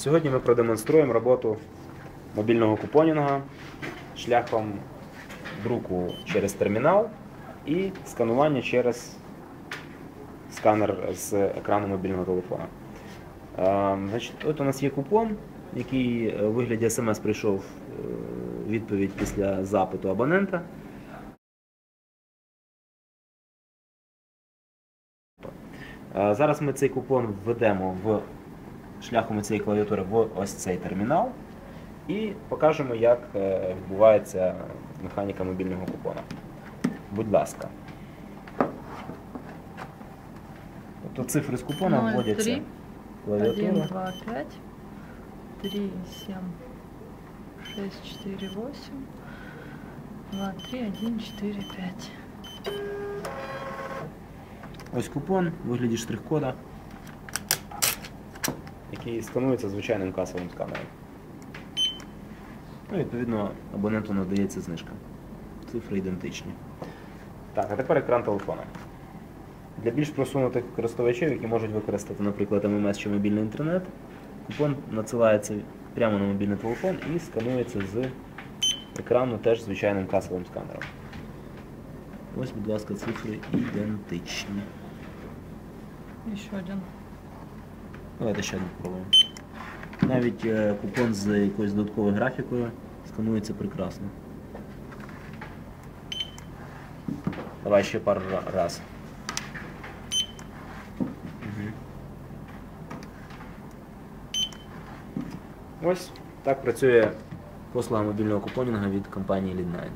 Сьогодні ми продемонструємо роботу мобільного купонінга шляхом друку через термінал і сканування через сканер з екрану мобільного телефона. Е, от у нас є купон, який у вигляді смс прийшов е, відповідь після запиту абонента. Е, Зараз ми цей купон введемо в шляхом цієї клавіатури в ось цей термінал і покажемо, як е, відбувається механіка мобільного купона. Будь ласка. Тобто цифри з купона Ноль, вводяться три, в Один, клавіатуру. два, пять, три, семь, шесть, четыре, восемь, два, три, один, четыре, пять. Ось купон у вигляді штрих-кода, який сканується звичайним касовим сканером. Ну, відповідно, абоненту надається знижка. Цифри ідентичні. Так, а тепер екран телефона. Для більш просунутих користувачів, які можуть використати, наприклад, ММС чи мобільний інтернет, купон надсилається прямо на мобільний телефон і сканується з екрану теж звичайним касовим сканером. Ось, будь ласка, цифри ідентичні. Еще один. Давайте ще один спробуємо. Навіть е, купон з якоюсь додатковою графікою сканується прекрасно. Давай ще пару ра- раз. Мгм. Ось так працює послуга мобільного купонінга від компанії Lead9.